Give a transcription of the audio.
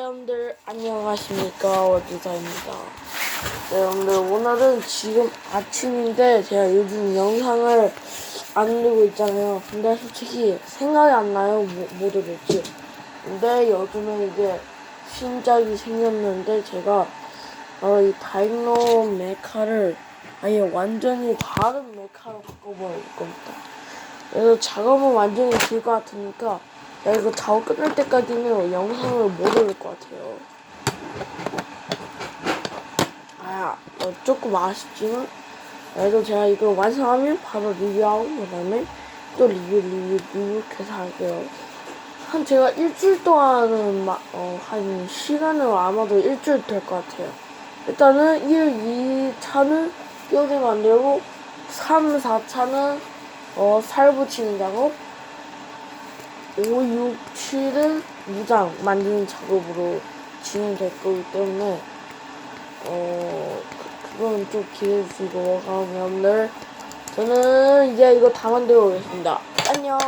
여러분들 안녕하십니까 월주사입니다. 네, 여러분들 오늘은 지금 아침인데 제가 요즘 영상을 안 올리고 있잖아요. 근데 솔직히 생각이 안 나요 뭐, 뭐 들을지. 근데 요즘에 이게 신작이 생겼는데 제가 어, 이 다이노 메카를 아예 완전히 다른 메카로 바꿔버릴 겁니다. 그래서 작업은 완전히 길 것 같으니까 야 이거 작업 끝날 때까지는 영상을 못 올릴 것 같아요. 아, 어, 조금 아쉽지만 그래도 제가 이거 완성하면 바로 리뷰하고 그다음에 또 리뷰 리뷰 리뷰 계속 할게요. 한 제가 일주일 동안은 막, 어, 한 시간은 아마도 일주일 될 것 같아요. 일단은 1, 2차는 뼈대 만들고 3, 4차는 어, 살 붙이는 작업 5, 6, 7은 무장 만드는 작업으로 진행될 거기 때문에 어 그- 그건 좀 기대해 주시고 그럼 여러분들 저는 이제 이거 다 만들어 오겠습니다. 안녕